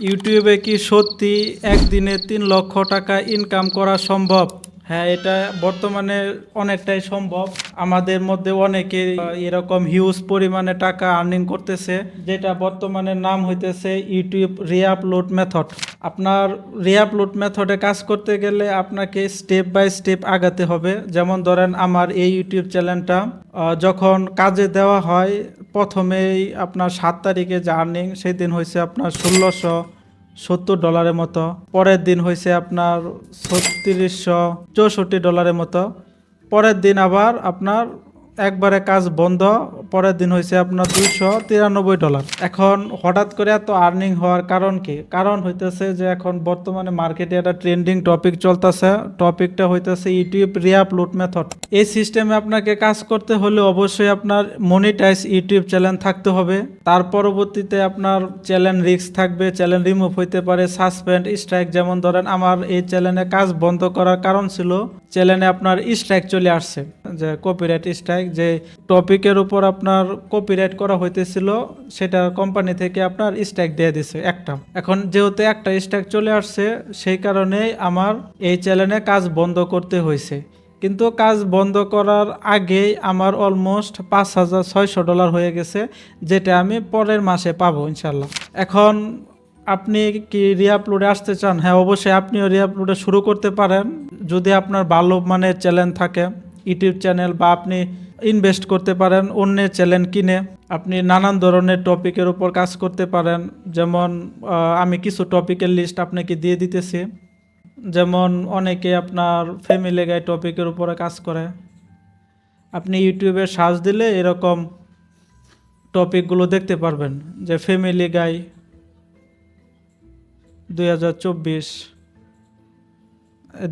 ইউটিউবে কি সত্যি একদিনে তিন লক্ষ টাকা ইনকাম করা সম্ভব? হ্যাঁ এটা বর্তমানে অনেকটাই সম্ভব। আমাদের মধ্যে অনেকে এরকম হিউজ পরিমাণে টাকা আর্নিং করতেছে, যেটা বর্তমানে নাম হইতেছে ইউটিউব রিআপলোড মেথড আপনার রিআপলোড মেথডে কাজ করতে গেলে আপনাকে স্টেপ বাই স্টেপ আগাতে হবে। যেমন ধরেন, আমার এই ইউটিউব চ্যানেলটা যখন কাজে দেওয়া হয়, প্রথমেই আপনার সাত তারিখে যে আর্নিং সেই দিন হয়েছে আপনার ষোলোশো সত্তর ডলারের মতো। পরের দিন হয়েছে আপনার ছত্রিশশো চৌষট্টি ডলারের মতো। পরের দিন আবার আপনার একবারে কাজ বন্ধ, পরের দিন হয়েছে আপনার দুইশো তিরানব্বই ডলার। এখন হঠাৎ করে এত আর্নিং হওয়ার কারণ কি? কারণ হইতেছে যে এখন বর্তমানে মার্কেটে একটা ট্রেন্ডিং টপিক চলতেছে। টপিকটা হইতেছে ইউটিউব রিআপলোড মেথড এই সিস্টেমে আপনাকে কাজ করতে হলে অবশ্যই আপনার মনিটাইজ ইউটিউব চ্যানেল থাকতে হবে। তার পরবর্তীতে আপনার চ্যানেল রিস্ক থাকবে চ্যানেল রিমুভ হইতে পারে সাসপেন্ড স্ট্রাইক যেমন ধরেন, আমার এই চ্যানেলে কাজ বন্ধ করার কারণ ছিল। চ্যানেলে আপনার স্ট্রাইক চলে আসছে, যে কপিরাইট স্ট্রাইক যে টপিকের উপর আপনার কপিরাইট করা হইতেছিল, সেটা কোম্পানি থেকে আপনার স্ট্রাইক দিয়ে দিছে একটা। এখন যেহেতু একটা স্ট্রাইক চলে আসছে, সেই কারণেই আমার এই চ্যানেলে কাজ বন্ধ করতে হয়েছে কিন্তু কাজ বন্ধ করার আগেই আমার অলমোস্ট পাঁচ হাজার ছয়শো ডলার হয়ে গেছে, যেটা আমি পরের মাসে পাবো ইনশাল্লাহ এখন আপনি কি রিআপলোডে আসতে চান? হ্যাঁ অবশ্যই আপনিও রিআপলোডে শুরু করতে পারেন। যদি আপনার ভালো মানের চ্যানেল থাকে, ইউটিউব চ্যানেল বা আপনি ইনভেস্ট করতে পারেন, অন্যের চ্যানেল কিনে আপনি নানান ধরনের টপিকের উপর কাজ করতে পারেন। যেমন আমি কিছু টপিকের লিস্ট আপনাকে দিয়ে দিতেছি। যেমন, অনেকে আপনার ফ্যামিলি গাই টপিকের উপরে কাজ করে। আপনি ইউটিউবে সার্চ দিলে এরকম টপিকগুলো দেখতে পারবেন। যে ফ্যামিলি গাই দুই হাজার চব্বিশ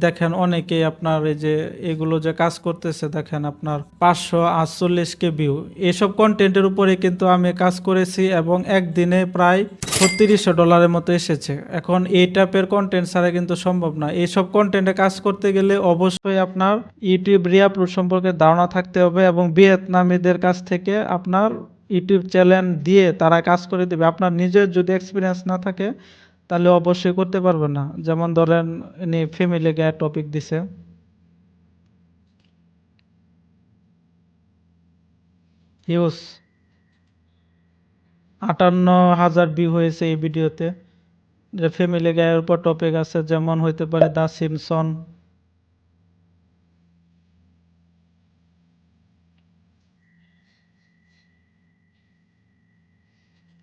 দেখেন অনেকে আপনার এই যে এগুলো যে কাজ করতেছে, দেখেন আপনার পাঁচশো আটচল্লিশ কে ভিউ এসব কন্টেন্টের উপরে কিন্তু আমি কাজ করেছি এবং একদিনে প্রায় ছত্রিশশো ডলারের মতো এসেছে। এখন এই টাইপের কন্টেন্ট ছাড়া কিন্তু সম্ভব না। এইসব কন্টেন্টে কাজ করতে গেলে অবশ্যই আপনার ইউটিউব রিআপলোড সম্পর্কে ধারণা থাকতে হবে এবং ভিয়েতনামীদের কাছ থেকে আপনার ইউটিউব চ্যানেল দিয়ে তারা কাজ করে দেবে। আপনার নিজের যদি এক্সপিরিয়েন্স না থাকে তাহলে অবশ্যই করতে পারবেন না। যেমন ধরেন ইনি ফ্যামিলি গায়ে টপিক দিছে। হিউজ আটান্ন হাজার ভিউ হয়েছে এই ভিডিওতে। যে ফ্যামিলি গায়ের উপর টপিক আছে, যেমন হইতে পারে দ্য সিমসন।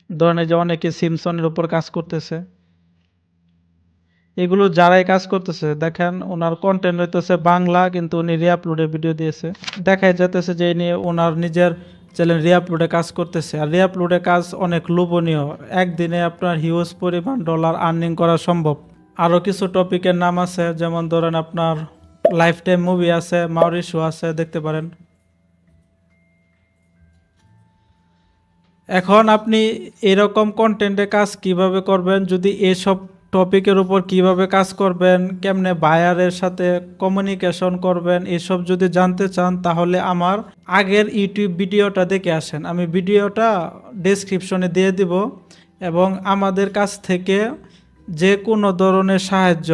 ধরেন যে অনেকে সিমসনের উপর কাজ করতেছে। এগুলো যারাই কাজ করতেছে, দেখেন ওনার কন্টেন্ট হইতেছে বাংলা, কিন্তু উনি রিআপলোডে ভিডিও দিয়েছে। দেখাই যেতেছে যে ইনি ওনার নিজের চ্যানেল রিআপলোডে কাজ করতেছে। আর রিআপলোডে কাজ অনেক লোভনীয়। একদিনে আপনার হিউজ পরিমাণ ডলার আর্নিং করা সম্ভব। আরও কিছু টপিকের নাম আছে, যেমন ধরেন আপনার লাইফ টাইম মুভি আছে মাউরি শো আছে, দেখতে পারেন। এখন আপনি এরকম কন্টেন্টে কাজ কীভাবে করবেন? যদি এসব টপিকের উপর কীভাবে কাজ করবেন, কেমনে বায়ারের সাথে কমিউনিকেশন করবেন, এসব যদি জানতে চান তাহলে আমার আগের ইউটিউব ভিডিওটা দেখে আসেন। আমি ভিডিওটা ডেসক্রিপশনে দিয়ে দিব এবং আমাদের কাছ থেকে যে কোনো ধরনের সাহায্য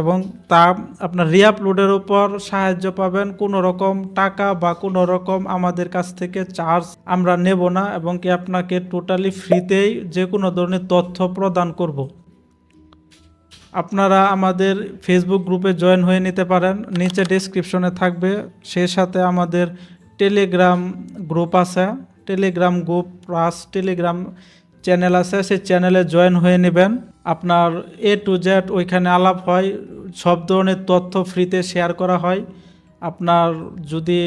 এবং তা আপনার রিআপলোডের উপর সাহায্য পাবেন। কোনো রকম টাকা বা কোনো রকম আমাদের কাছ থেকে চার্জ আমরা নেব না এবং কি আপনাকে টোটালি ফ্রিতেই যে কোনো ধরনের তথ্য প্রদান করব। আপনারা আমাদের ফেসবুক গ্রুপে জয়েন হয়ে নিতে পারেন। নিচে ডিসক্রিপশনে থাকবে। সেই সাথে আমাদের টেলিগ্রাম গ্রুপ আছে। Telegram group plus Telegram channel আছে। সেই চ্যানেলে জয়েন হয়ে নেবেন। আপনার এ টু জেড ওইখানে আলাপ হয়। সব ধরনের তথ্য ফ্রিতে শেয়ার করা হয়। আপনার যদি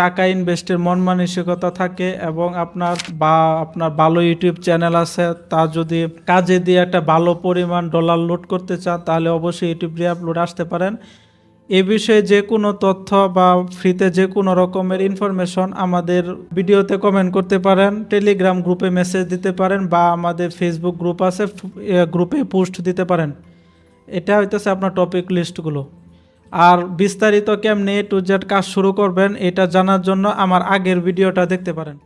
টাকা ইনভেস্টের মন মানসিকতা থাকে এবং আপনার বা আপনার ভালো ইউটিউব চ্যানেল আছে, তা যদি কাজে দিয়ে একটা ভালো পরিমাণ ডলার লোড করতে চান, তাহলে অবশ্যই ইউটিউব রিআপলোড আসতে পারেন। এ বিষয়ে যে কোনো তথ্য বা ফ্রিতে যে কোনো রকমের ইনফরমেশন আমাদের ভিডিওতে কমেন্ট করতে পারেন টেলিগ্রাম গ্রুপে মেসেজ দিতে পারেন বা আমাদের ফেসবুক গ্রুপ আছে গ্রুপে পোস্ট দিতে পারেন। এটা হইতেছে আপনার টপিক লিস্টগুলো আর বিস্তারিত কেমনে টু জেড কাজ শুরু করবেন, এটা জানার জন্য আমার আগের ভিডিওটা দেখতে পারেন।